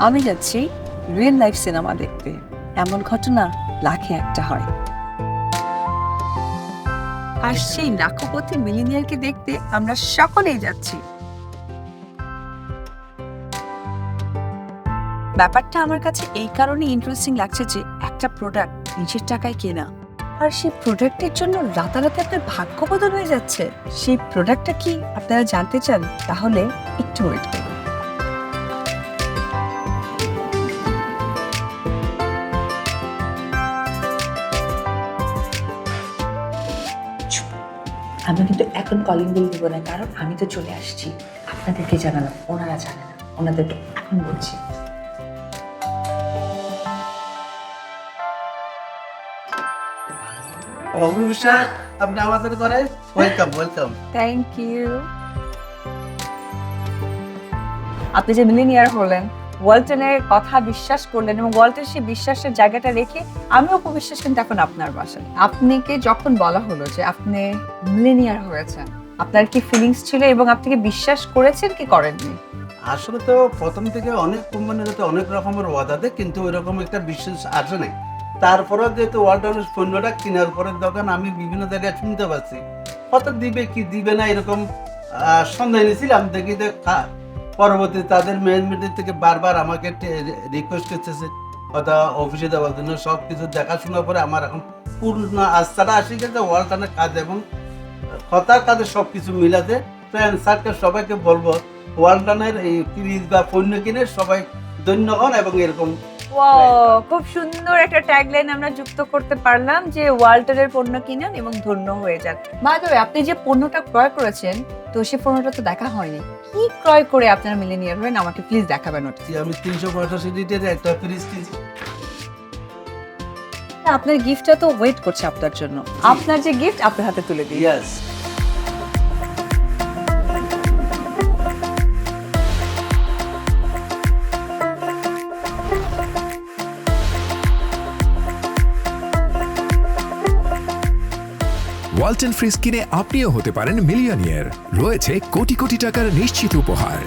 আমি যাচ্ছি real life cinema দেখতে। এমন ঘটনা লাখে একটা হয়। আর সেই লাখপতি মিলিনিয়ারকে দেখতে আমরা সকলেই যাচ্ছি। ব্যাপারটা আমার কাছে এই কারণে ইন্টারেস্টিং লাগছে যে একটা প্রোডাক্ট নিজের টাকায় কেনা। আর সেই প্রোডাক্টের জন্য রাতারাতি আপনার ভাগ্য বদল হয়ে যাচ্ছে। সেই প্রোডাক্টটা কি আপনারা জানতে চান? তাহলে একটু ওয়েট করুন। আমি কিন্তু এখন কলিং বেল দিব না কারণ আমি তো চলে আসছি। আপনাদেরকে জানালাম ওনারা জানে না ওনাদেরকে এখন বলছি। আপনি আমাদের করে ওয়েলকাম ওয়েলকাম থ্যাংক ইউ আপনি যে মিলিনিয়ার হলেন ওয়ালটনের কথা বিশ্বাস করলেন এবং ওয়ালটন সেই বিশ্বাসের জায়গাটা রেখে আমিও উপবিশ্বাস কিন্তু এখন আপনার বাসায়। আপনাকে যখন বলা হলো যে আপনি মিলিনিয়ার হয়েছেন, আপনার কি ফিলিংস ছিল এবং আপনি কি বিশ্বাস করেছেন কি করেননি? আসলে তো প্রথম থেকে অনেক কোম্পানির তো অনেক রকমের ওয়াদা দেয়, কিন্তু ওইরকম একটা বিশ্বাস আসে নাই। তারপরে যেহেতু ওয়ালটনের পণ্যটা কেনার পরের দোকান আমি বিভিন্ন জায়গায় শুনতে পাচ্ছি। কত দিবে কি দিবে না এরকম সন্দেহ নিয়েছিলাম, দেখি যে খা- পরবর্তী তাদের ম্যানেজমেন্টের থেকে বারবার আমাকে রিকোয়েস্ট করতেছে কথা অফিসে দেওয়ার জন্য। সব কিছু দেখাশোনা করে আমার এখন পূর্ণ আস্থাটা আসে গেছে ওয়ালটনের কাজ এবং কথার কাজে সব কিছু মিলাতে। ফ্রেন্ড সার্কেল সবাইকে বলব ওয়ালটনের এই ফ্রিজ বা পণ্য কিনে সবাই ধন্য হন এবং এরকম খুব সুন্দর একটা ট্যাগলাইন আমরা যুক্ত করতে পারলাম যে ওয়ালটনের পণ্য কিনেন এবং ধন্য হয়ে যান। বাই আপনি যে পণ্যটা ক্রয় করেছেন তো সেই পণ্যটা তো দেখা হয়নি। কি ক্রয় করে আপনারা মিলিনিয়ার হবেন আমাকে প্লিজ দেখাবেন ওটা? আমি তিনশো লিটারের একটা ফ্রিজ কিনছি আপনার গিফটটা তো ওয়েট করছে আপনার জন্য। আপনার যে গিফট আপনার হাতে তুলে দিই ওয়ালটন ফ্রিজ কিনে আপনিও হতে পারেন মিলিয়নিয়ার। রয়েছে কোটি কোটি টাকার নিশ্চিত উপহার।